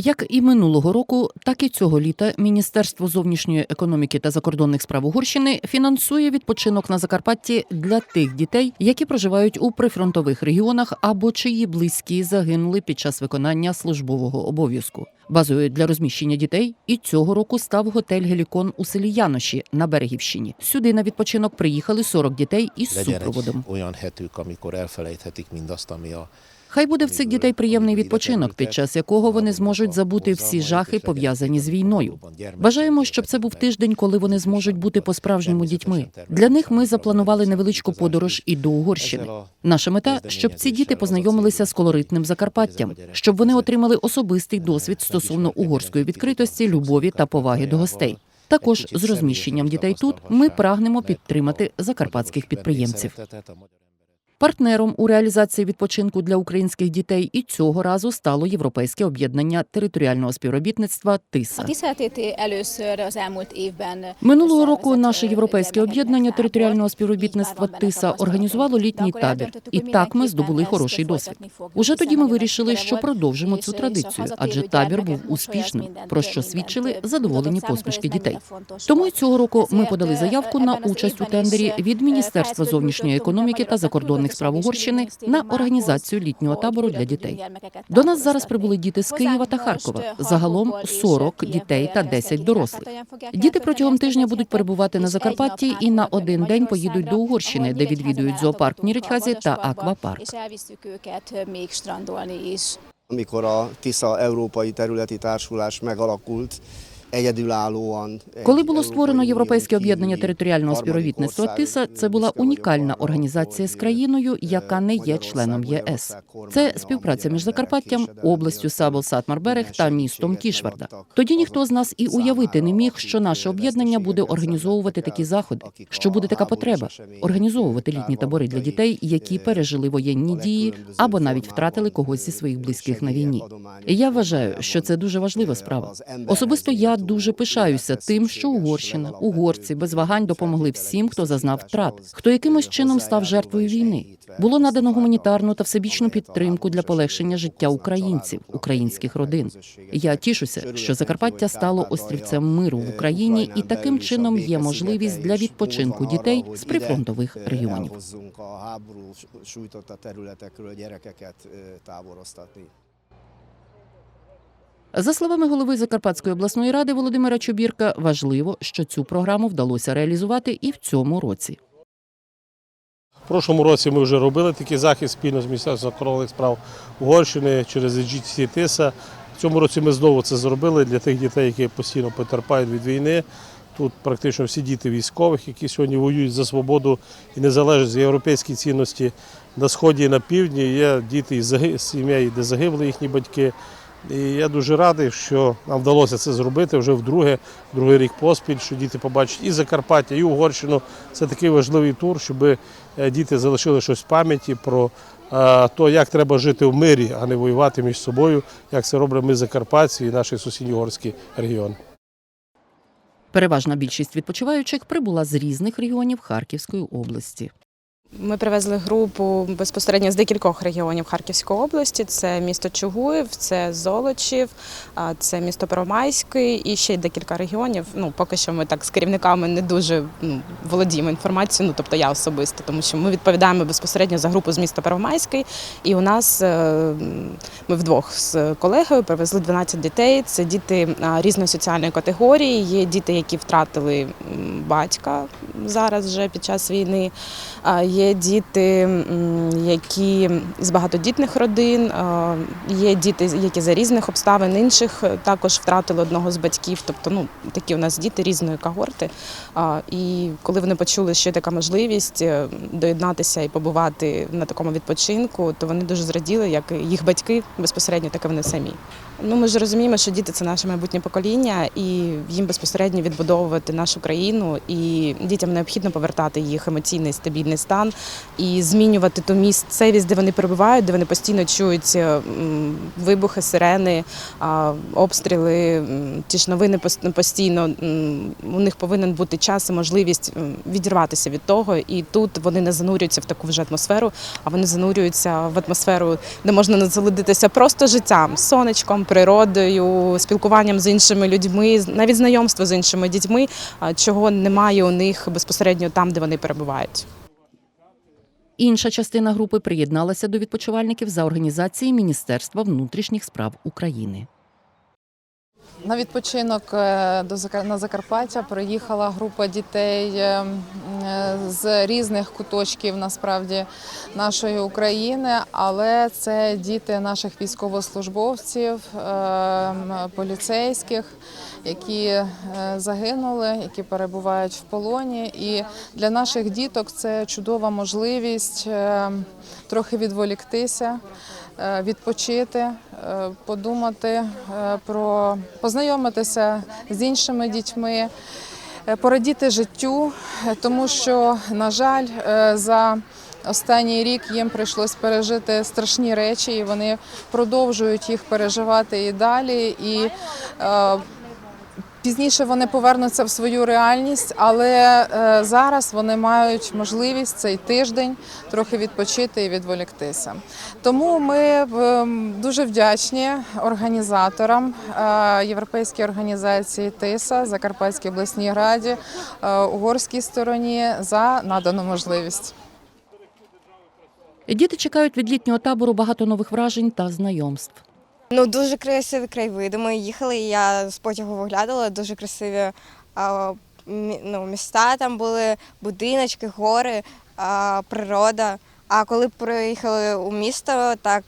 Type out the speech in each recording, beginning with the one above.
Як і минулого року, так і цього літа Міністерство зовнішньої економіки та закордонних справ Угорщини фінансує відпочинок на Закарпатті для тих дітей, які проживають у прифронтових регіонах або чиї близькі загинули під час виконання службового обов'язку. Базою для розміщення дітей і цього року став готель Гелікон у селі Яноші на Берегівщині. Сюди на відпочинок приїхали 40 дітей із супроводом. Хай буде в цих дітей приємний відпочинок, під час якого вони зможуть забути всі жахи, пов'язані з війною. Бажаємо, щоб це був тиждень, коли вони зможуть бути по-справжньому дітьми. Для них ми запланували невеличку подорож і до Угорщини. Наша мета, щоб ці діти познайомилися з колоритним Закарпаттям, щоб вони отримали особистий досвід стосовно угорської відкритості, любові та поваги до гостей. Також з розміщенням дітей тут ми прагнемо підтримати закарпатських підприємців. Партнером у реалізації відпочинку для українських дітей і цього разу стало Європейське об'єднання територіального співробітництва ТИСА. Минулого року наше європейське об'єднання територіального співробітництва ТИСА організувало літній табір, і так ми здобули хороший досвід. Уже тоді ми вирішили, що продовжимо цю традицію, адже табір був успішним, про що свідчили задоволені посмішки дітей. Тому й цього року ми подали е, заявку на участь у тендері від е, Міністерства зовнішньої економіки та Меморіал закордонних справ Угорщини на організацію літнього табору для дітей. До нас зараз прибули діти з Києва та Харкова. Загалом Харковból 40 дітей та jöttek 10 дорослих. Діти протягом тижня будуть перебувати на Закарпатті і на один день поїдуть до Угорщини, де відвідують зоопарк Нірegyхазі та аквапарк. Amikor a TISZA Európai Területi Társulás megalakult, Коли було створено Європейське об'єднання територіального співробітництва ТИСА, це була унікальна організація з країною, е, яка не є членом єС. Це співпраця між Закарпаттям, областю Сабл Сатмарберег та містом Кішварда. Тоді ніхто з нас і уявити не міг, що наше об'єднання буде організовувати такі заходи, що буде така потреба організовувати літні табори для дітей, які е, пережили воєнні дії або навіть втратили когось зі своїх близьких на війні. І я вважаю, що це дуже важлива справа. Особисто я дуже пишаюся тим, що Угорщина, угорці без вагань допомогли всім, хто зазнав втрат, хто якимось чином став жертвою війни. Було надано гуманітарну та всебічну підтримку для полегшення життя українців, українських родин. Я тішуся, що Закарпаття стало острівцем миру в Україні, і таким чином є можливість для відпочинку дітей з прифронтових регіонів. За словами голови Закарпатської обласної ради Володимира Чубірка, важливо, що цю програму вдалося реалізувати і в цьому році. В прошлому році ми вже робили такий захід спільно з Міністерством закордонних справ Угорщини через GTC. В цьому році ми знову це зробили для тих дітей, які постійно потерпають від війни. Тут практично всі діти військових, які сьогодні воюють за свободу і незалежність за європейські цінності на сході і на півдні. Є діти із сімей, де загибли їхні батьки. І я дуже радий, що нам вдалося це зробити вже вдруге, другий рік поспіль, що діти побачать і Закарпаття, і Угорщину. Це такий важливий тур, щоб е, діти залишили щось в пам'яті про е, то, як треба жити в мирі, а не воювати між собою, як це робимо ми Закарпатці і наш сусідній угорський регіон. Переважна більшість відпочиваючих прибула з різних регіонів Харківської області. Ми привезли групу безпосередньо з декількох регіонів Харківської області. Це місто Чугуїв, це Золочів, це місто Первомайський і ще декілька регіонів. Ну поки що ми так з керівниками не дуже ну, володіємо інформацією. Ну тобто я особисто, тому що ми відповідаємо безпосередньо за групу з міста Первомайський. І у нас е, ми вдвох з колегою привезли 12 дітей. Це діти різної соціальної категорії. Є діти, які втратили батька зараз вже під час війни. Є діти, які з багатодітних родин, є діти, які за різних обставин інших е, також втратили одного з батьків. Тобто, ну такі у нас діти різної когорти. І коли вони почули, що є така можливість е, доєднатися і побувати на такому відпочинку, то вони дуже зраділи, як їх батьки безпосередньо, так і вони самі. Ну ми ж розуміємо, що діти це наше майбутнє покоління, і їм безпосередньо відбудовувати нашу країну. І дітям необхідно повертати їх емоційний стабільний стан і змінювати ту місцевість, де вони перебувають, де вони постійно чують е, вибухи, сирени, обстріли, ті ж новини постійно. У них повинен бути час і можливість відірватися від того. І тут вони не занурюються в таку вже атмосферу, а вони занурюються в атмосферу, де можна насолодитися просто життям, сонечком, природою, спілкуванням з іншими людьми, навіть знайомство з іншими дітьми, чого немає у них безпосередньо там, де вони перебувають. Інша частина групи приєдналася до відпочивальників за організації Міністерства внутрішніх справ України. На відпочинок е, до на Закарпаття приїхала група дітей е, е, з різних куточків насправді нашої України, але це діти наших військовослужбовців, поліцейських, які загинули, які перебувають в полоні. І для наших діток це чудова можливість трохи відволіктися відпочити, е, подумати е, про познайомитися з іншими дітьми, е, порадіти життю, е, тому що, на жаль, е, за Останній рік їм прийшлось пережити страшні речі, і вони продовжують їх переживати і далі. І е, Пізніше вони повернуться в свою реальність, але е, зараз вони мають можливість цей тиждень трохи відпочити і відволіктися. Тому ми е, дуже вдячні організаторам е, європейській організації ТИСА, Закарпатській обласній раді, е, угорській стороні за надану можливість. Діти чекають від літнього табору багато нових вражень та знайомств. Ну, дуже красиві краєвиди. Ми їхали, і я з потягу виглядала, дуже красиві а, ну, міста там були, будиночки, гори, а, природа. А коли приїхали у місто, так,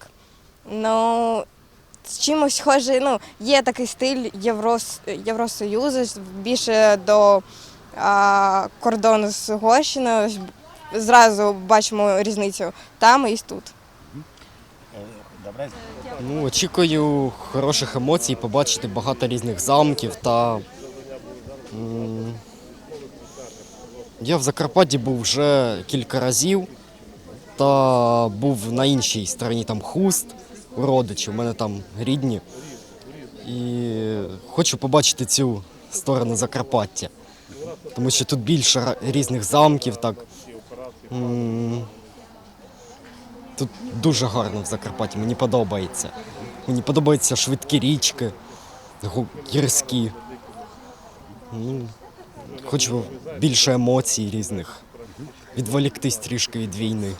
ну, з чимось схоже, ну, є такий стиль Єврос, Євросоюзу, більше до а, кордону з Угорщиною. Зразу бачимо різницю там і тут. Ну, очікую хороших емоцій, побачити багато різних замків та. Я в Закарпатті був вже кілька разів та був на іншій стороні там хуст у родичів, у мене там рідні. І хочу побачити цю сторону Закарпаття. Тому що тут більше різних замків, так. Тут дуже гарно в Закарпатті, мені подобається. Мені подобаються швидкі річки, гірські. Ну, хочу більше емоцій різних, відволіктись трішки від війни.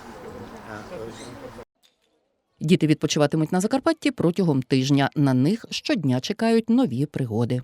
Діти відпочиватимуть на Закарпатті протягом тижня. На них щодня чекають нові пригоди.